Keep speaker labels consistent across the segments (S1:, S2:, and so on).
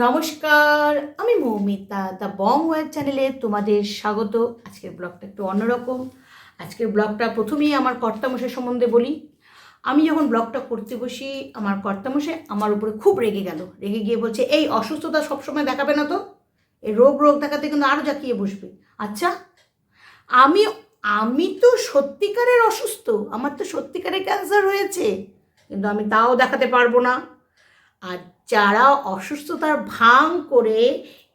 S1: নমস্কার, আমি Moumita the Bong web চ্যানেলে তোমাদের স্বাগত। আজকের ব্লগটা একটু অন্যরকম। আজকের ব্লগটা প্রথমেই আমার কর্তামশাই সম্বন্ধে বলি। আমি যখন ব্লগটা করতে বসি, আমার কর্তামশাই আমার উপরে খুব রেগে গেল। রেগে গিয়ে বলছে, এই অসুস্থতা সবসময় দেখাবে না তো? এই রোগ রোগ দেখাতে কিন্তু আরও জাকিয়ে বসবে। আচ্ছা আমি আমি তো সত্যিকারের অসুস্থ। আমার তো সত্যিকারের ক্যান্সার হয়েছে। কিন্তু আমি তাও দেখাতে পারব না। আর যারা অসুস্থতার ভাঙ করে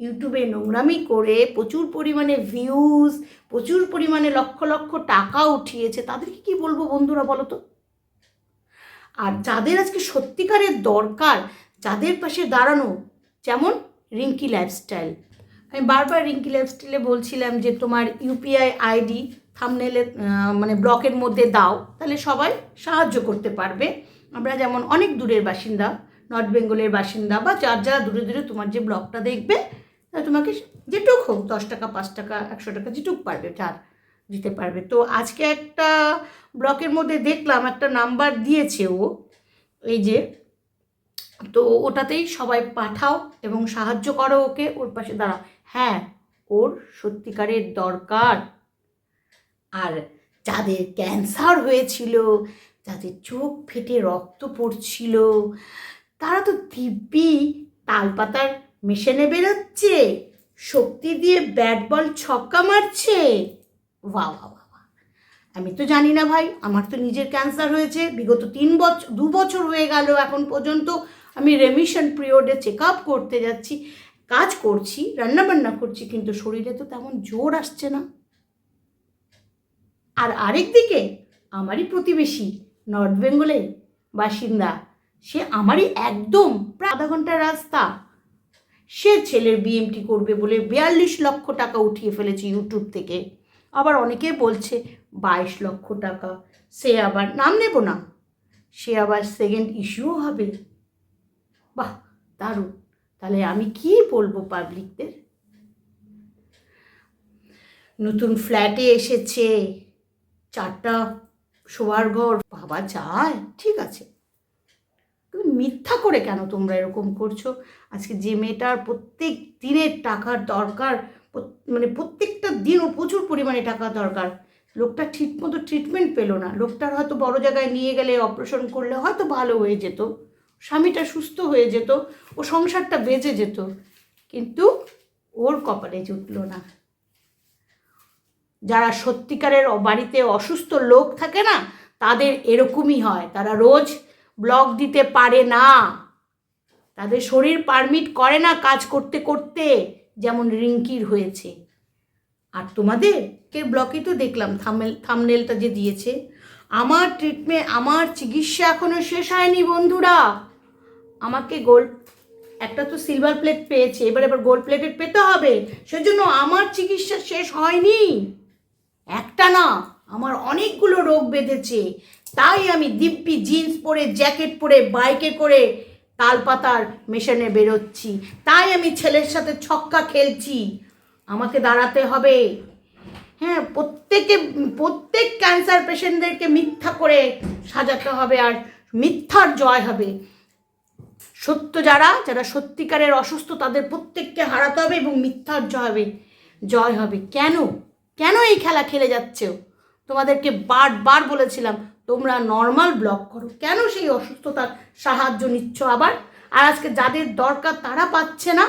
S1: ইউটিউবে নোংরামি করে প্রচুর পরিমাণে ভিউজ প্রচুর পরিমাণে লক্ষ লক্ষ টাকা উঠিয়েছে, তাদেরকে কি বলব বন্ধুরা বলো তো? আর যাদের আজকে সত্যিকারের দরকার, যাদের পাশে দাঁড়ানো, যেমন রিঙ্কি লাইফস্টাইল আমি বারবার রিঙ্কি লাইফস্টাইলে বলছিলাম যে তোমার ইউপিআই আইডি থামনেলে মানে ব্লকের মধ্যে দাও, তাহলে সবাই সাহায্য করতে পারবে। আমরা যেমন অনেক দূরের বাসিন্দা নর্থ বেঙ্গলের বাসিন্দা বা যার যারা দূরে দূরে তোমার যে ব্লগটা দেখবে তোমাকে যেটুক হোক, দশ টাকা, পাঁচ টাকা, একশো টাকা যেটুক পারবে, যার দিতে পারবে। তো আজকে একটা ব্লকের মধ্যে দেখলাম, একটা নাম্বার দিয়েছে ও, এই যে, তো ওটাতেই সবাই পাঠাও এবং সাহায্য করো ওকে, ওর পাশে দাঁড়াও। হ্যাঁ ওর সত্যিকারের দরকার। আর যাদের ক্যান্সার হয়েছিল, যাদের চোখ ফেটে রক্ত পড়ছিল তারা তো দিব্যি তালপাতার মেশিনে বেরোচ্ছে। শক্তি দিয়ে ব্যাট বল ছক্কা মারছে। বাহ। আমি তো জানি না ভাই, আমার তো নিজের ক্যান্সার হয়েছে। বিগত তিন বছর দু বছর হয়ে গেল এখন পর্যন্ত। আমি রেমিশন পিরিয়ডে চেক আপ করতে যাচ্ছি, কাজ করছি, রান্নাবান্না করছি, কিন্তু শরীরে তো তেমন জোর আসছে না। আর আরেক দিকে, আমারই প্রতিবেশী নর্থ বেঙ্গলের বাসিন্দা সে আমারই একদম প্রায় আধা ঘণ্টার রাস্তা। সে ছেলের বিএমটি করবে বলে বিয়াল্লিশ লক্ষ টাকা উঠিয়ে ফেলেছে ইউটিউব থেকে। আবার অনেকে বলছে, বাইশ লক্ষ টাকা। সে আবার নাম নেব না। সে আবার সেকেন্ড ইস্যুও হবে। বাহ, দারুণ। তাহলে আমি কি বলব পাবলিকদের নতুন ফ্ল্যাটে এসেছে। চারটা শোয়ার ঘর। বাবা যায়। ঠিক আছে। তুমি মিথ্যা করে কেন তোমরা এরকম করছ? আজকে যে মেয়েটার প্রত্যেক দিনের টাকার দরকার মানে প্রত্যেকটা দিন ও প্রচুর পরিমাণে টাকা দরকার। লোকটা ঠিক মতো ট্রিটমেন্ট পেল না। লোকটার হয়তো বড় জায়গায় নিয়ে গেলে অপারেশন করলে হয়তো ভালো হয়ে যেত। স্বামীটা সুস্থ হয়ে যেত, ও সংসারটা বেঁচে যেত। কিন্তু ওর কপালে জুটলো না। যারা সত্যিকারের বাড়িতে অসুস্থ লোক থাকে না, তাদের এরকমই হয়। তারা রোজ ব্লগ দিতে পারে না। তাদের শরীর পারমিট করে না কাজ করতে করতে, যেমন রিঙ্কির হয়েছে। আর তোমাদের? কে ব্লকে তো দেখলাম থামেল থামনেলটা যে দিয়েছে। আমার ট্রিটমেন্ট আমার চিকিৎসা এখনও শেষ হয়নি বন্ধুরা। আমাকে গোল্ড একটা তো সিলভার প্লেট পেয়েছে, এবার এবার গোল্ড প্লেটেড পেতে হবে। সেজন্য আমার চিকিৎসা শেষ হয়নি। একটা না। আমার অনেকগুলো রোগ বেঁধেছে। তাই আমি দিব্যি জিন্স পরে, জ্যাকেট পরে, বাইকে করে তালপাতার মেশানে বেরোচ্ছি। তাই আমি ছেলের সাথে ছক্কা খেলছি। আমাকে দাঁড়াতে হবে। হ্যাঁ প্রত্যেকে, প্রত্যেক ক্যান্সার পেশেন্টদেরকে মিথ্যা করে সাজাতে হবে আর মিথ্যার জয় হবে। সত্য যারা যারা সত্যিকারের অসুস্থ, তাদের প্রত্যেককে হারাতে হবে এবং মিথ্যার জয় হবে। জয় হবে। কেন? কেন এই খেলা খেলে যাচ্ছ তোমাদেরকে বারবার বলেছিলাম, তোমরা নর্মাল ব্লক করো। কেন সেই অসুস্থতার সাহায্য নিচ্ছ আবার? আর আজকে যাদের দরকার তারা পাচ্ছে না।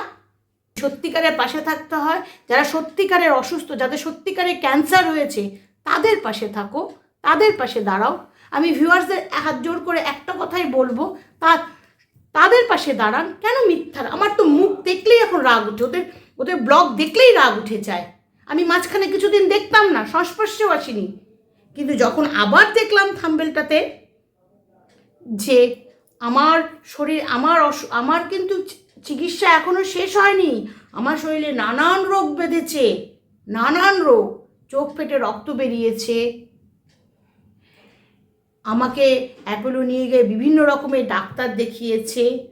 S1: সত্যিকারের পাশে থাকতে হয়। যারা সত্যিকারের অসুস্থ, যাদের সত্যিকারের ক্যান্সার হয়েছে তাদের পাশে থাকো, তাদের পাশে দাঁড়াও। আমি ভিউয়ার্সদের হাত জোর করে একটা কথাই বলব, তা তাদের পাশে দাঁড়ান। কেন মিথ্যার আমার তো মুখ দেখলেই এখন রাগ উঠে, ওদের ওদের ব্লগ দেখলেই রাগ উঠে যায়। আমি মাঝখানে কিছুদিন দেখতাম না সংস্পর্শেও আসিনি। কিন্তু যখন আবার দেখলাম থাম্বেলটাতে যে আমার শরীর, আমার অস- আমার কিন্তু চিকিৎসা এখনও শেষ হয়নি। আমার শরীরে নানান রোগ বেঁধেছে, নানান রোগ। চোখ ফেটে রক্ত বেরিয়েছে। আমাকে অ্যাপোলো নিয়ে গিয়ে বিভিন্ন রকমের ডাক্তার দেখিয়েছে।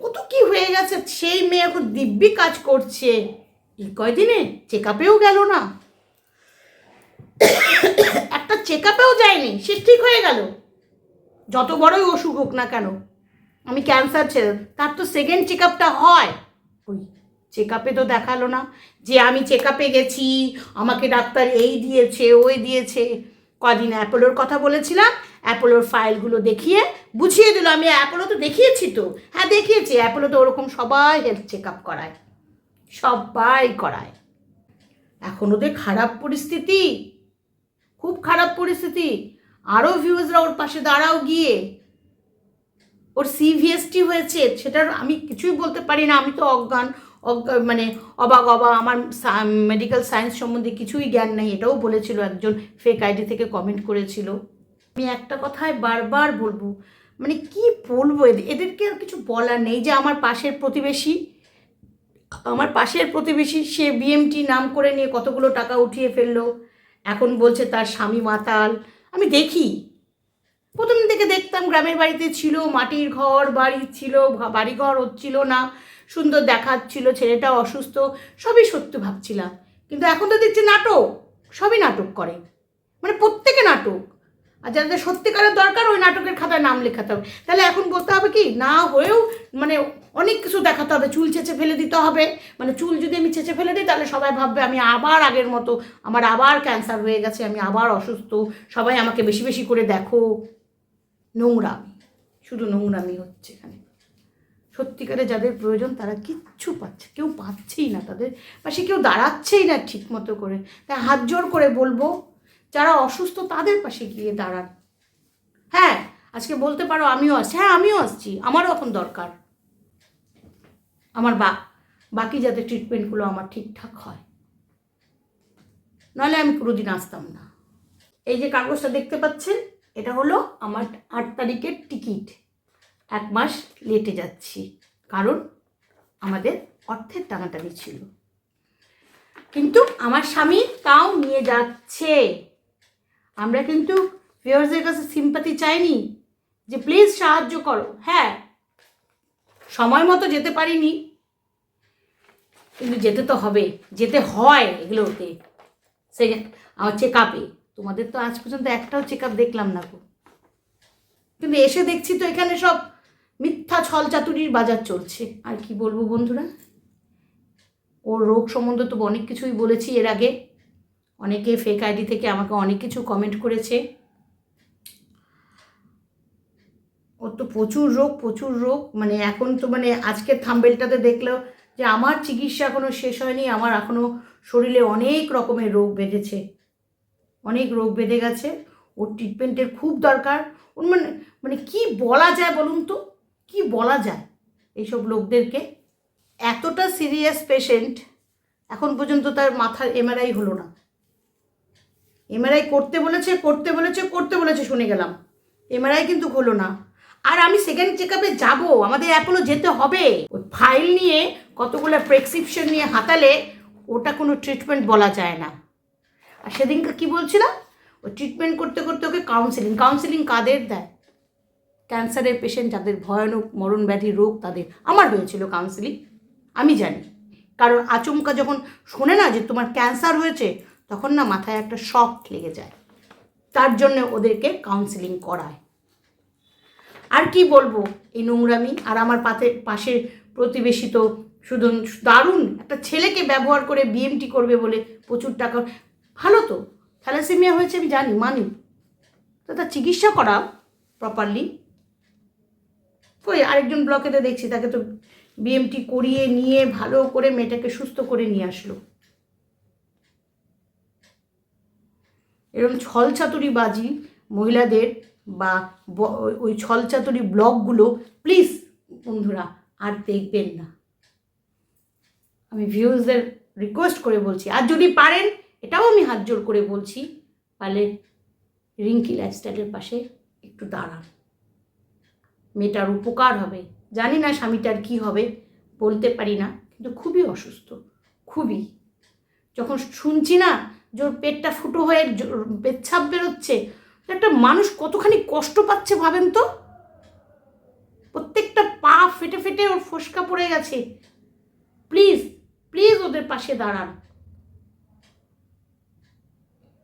S1: কত কি হয়ে গেছে, সেই মেয়ে এখন দিব্যি কাজ করছে। এই কয়দিনে চেক আপেও গেল না। একটা চেক আপেও যায়নি, সে ঠিক হয়ে গেল। যত বড়ই অসুখ হোক না কেন, আমি ক্যান্সার ছেড়ে তার তো সেকেন্ড চেক আপটা হয়। ওই চেক আপে তো দেখাল না যে আমি চেক আপে গেছি, আমাকে ডাক্তার এই দিয়েছে, ওই দিয়েছে। কদিন অ্যাপোলোর কথা বলেছিলাম, অ্যাপোলোর ফাইলগুলো দেখিয়ে বুঝিয়ে দিল। আমি অ্যাপোলো তো দেখিয়েছি তো। হ্যাঁ দেখিয়েছি, অ্যাপোলো তো ওরকম সবাই হেলথ চেক আপ করায়। সবাই করায়। এখন ওদের খারাপ পরিস্থিতি খুব খারাপ পরিস্থিতি। আরও ভিউজরা ওর পাশে দাঁড়াও গিয়ে। ওর সিভিএসটি হয়েছে, সেটার আমি কিছুই বলতে পারি না। আমি তো অজ্ঞান, অজ্ঞা- মানে অবাক অবা আমার মেডিকেল সায়েন্স সম্বন্ধে কিছুই জ্ঞান নেই। এটাও বলেছিল একজন ফেক আইডি থেকে কমেন্ট করেছিল। আমি একটা কথায় বারবার বলব মানে কি বলব এদের, এদেরকে আর কিছু বলার নেই যে আমার পাশের প্রতিবেশী, আমার পাশের প্রতিবেশী, সে বিএমটি নাম করে নিয়ে কতগুলো টাকা উঠিয়ে ফেলল। এখন বলছে তার স্বামী মাতাল। আমি দেখি। প্রথম থেকে দেখতাম গ্রামের বাড়িতে ছিল, মাটির ঘর, বাড়ি ছিল বাড়ি বাড়িঘর হচ্ছিল না। সুন্দর দেখাচ্ছিল, ছেলেটা অসুস্থ, সবই সত্য ভাবছিলাম। কিন্তু এখন তো দেখছি নাটক, সবই নাটক করে। মানে প্রত্যেকে নাটক। আর যাদের সত্যিকারের দরকার, ওই নাটকের খাতায় নাম লেখাতে হবে। তাহলে এখন বলতে হবে কি, না হয়েও মানে অনেক কিছু দেখাতে হবে। চুল চেঁচে ফেলে দিতে হবে। মানে চুল যদি আমি চেঁচে ফেলে দিই, তাহলে সবাই ভাববে, আমি আবার আগের মতো, আমার আবার ক্যান্সার হয়ে গেছে, আমি আবার অসুস্থ। সবাই আমাকে বেশি বেশি করে দেখো। নোংরামি। শুধু নোংরামি হচ্ছে এখানে। সত্যিকারে যাদের প্রয়োজন, তারা কিচ্ছু পাচ্ছে কেউ পাচ্ছেই না তাদের। পাশে কেউ দাঁড়াচ্ছেই না ঠিক মতো করে। তাই হাত জোর করে বলব যারা অসুস্থ তাদের পাশে গিয়ে দাঁড়ান। হ্যাঁ আজকে বলতে পারো আমিও আসছি। হ্যাঁ আমিও আসছি। আমারও এখন দরকার। আমার বা, বাকি যাতে ট্রিটমেন্টগুলো আমার ঠিকঠাক হয়। নাহলে আমি কোনোদিন আসতাম না। এই যে কাগজটা দেখতে পাচ্ছেন, এটা হলো আমার আট তারিখের টিকিট। এক মাস লেটে যাচ্ছি, কারণ আমাদের অর্থের টানাটানি ছিল। কিন্তু আমার স্বামী তাও নিয়ে যাচ্ছে। আমরা কিন্তু ভিউয়ার্সের কাছে সিম্পাতি চাইনি যে প্লিজ সাহায্য করো। হ্যাঁ সময় মতো যেতে পারিনি, কিন্তু যেতে তো হবে, যেতে হয় এগুলোতে। সে আমার চেক আপে তোমাদের তো আজ পর্যন্ত একটাও চেক আপ দেখলাম না গো। কিন্তু এসে দেখছি তো এখানে সব মিথ্যা ছল চাতুরির বাজার চলছে। আর কি বলব বন্ধুরা? ওর রোগ সম্বন্ধে তো অনেক কিছুই বলেছি এর আগে। অনেকে ফেক আইডি থেকে আমাকে অনেক কিছু কমেন্ট করেছে। ওর তো প্রচুর রোগ প্রচুর রোগ। মানে এখন তো মানে আজকের থাম্বেলটাতে দেখলেও যে আমার চিকিৎসা এখনও শেষ হয়নি, আমার এখনও শরীরে অনেক রকমের রোগ বেঁধেছে। অনেক রোগ বেঁধে গেছে। ওর ট্রিটমেন্টের খুব দরকার। ওর মানে মানে কী বলা যায় বলুন তো? কি বলা যায় এইসব লোকদেরকে? এতটা সিরিয়াস পেশেন্ট এখন পর্যন্ত তার মাথার এমআরআই হলো না। এমআরআই করতে বলেছে করতে বলেছে করতে বলেছে, শুনে গেলাম। এমআরআই কিন্তু হলো না। আর আমি সেকেন্ড চেক আপে যাব, আমাদের অ্যাপোলো যেতে হবে। ওই ফাইল নিয়ে কতগুলো প্রেসক্রিপশন নিয়ে হাতালে, ওটা কোনো ট্রিটমেন্ট বলা যায় না। আর সেদিনকে কী বলছিলাম? ওই ট্রিটমেন্ট করতে করতে ওকে কাউন্সেলিং কাউন্সেলিং কাদের দেয়? ক্যান্সারের পেশেন্ট যাদের ভয়ানক মরণ ব্যাধি রোগ তাদের। আমার হয়েছিল কাউন্সেলিং আমি জানি। কারণ আচমকা যখন শোনে না যে তোমার ক্যান্সার হয়েছে তখন না মাথায় একটা শখ লেগে যায়। তার জন্য ওদেরকে কাউন্সেলিং করায়। আর কি বলব, এই নোংরামি আর আমার পাতে পাশে প্রতিবেশী তো শুধু দারুণ, একটা ছেলেকে ব্যবহার করে বিএমটি করবে বলে প্রচুর টাকা, ভালো তো। থ্যালাসেমিয়া হয়েছে আমি জানি, মানি। তো তার চিকিৎসা করা প্রপারলি ওই আরেকজন ব্লকেতে দেখছি, তাকে তো বিএমটি করিয়ে নিয়ে ভালো করে মেয়েটাকে সুস্থ করে নিয়ে আসলো। এরকম ছলচাতুরি বাজি মহিলাদের বা ওই- ছলচাতুরি ব্লগগুলো প্লিজ বন্ধুরা আর দেখবেন না। আমি ভিউজদের রিকোয়েস্ট করে বলছি, আর যদি পারেন, এটাও আমি হাত জোর করে বলছি, তাহলে রিঙ্কি লাইফস্টাইলের পাশে একটু দাঁড়ান। মেয়েটার উপকার হবে। জানি না স্বামীটার কি হবে, বলতে পারি না, কিন্তু খুবই অসুস্থ, খুবই। যখন শুনছি না ওর পেটটা ফুটো হয়ে পেচ্ছাপ বেরোচ্ছে। একটা মানুষ কতখানি কষ্ট পাচ্ছে ভাবেন তো? প্রত্যেকটা পা ফেটে ফেটে ওর ফোসকা পড়ে গেছে। প্লিজ প্লিজ ওদের পাশে দাঁড়ান।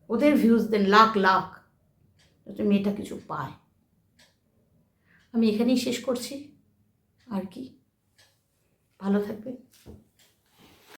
S1: ওদের ভিউজ দেন, লাখ লাখ। যাতে মেয়েটা কিছু পায়। আমি এখানেই শেষ করছি। আর কি? ভালো থাকবেন।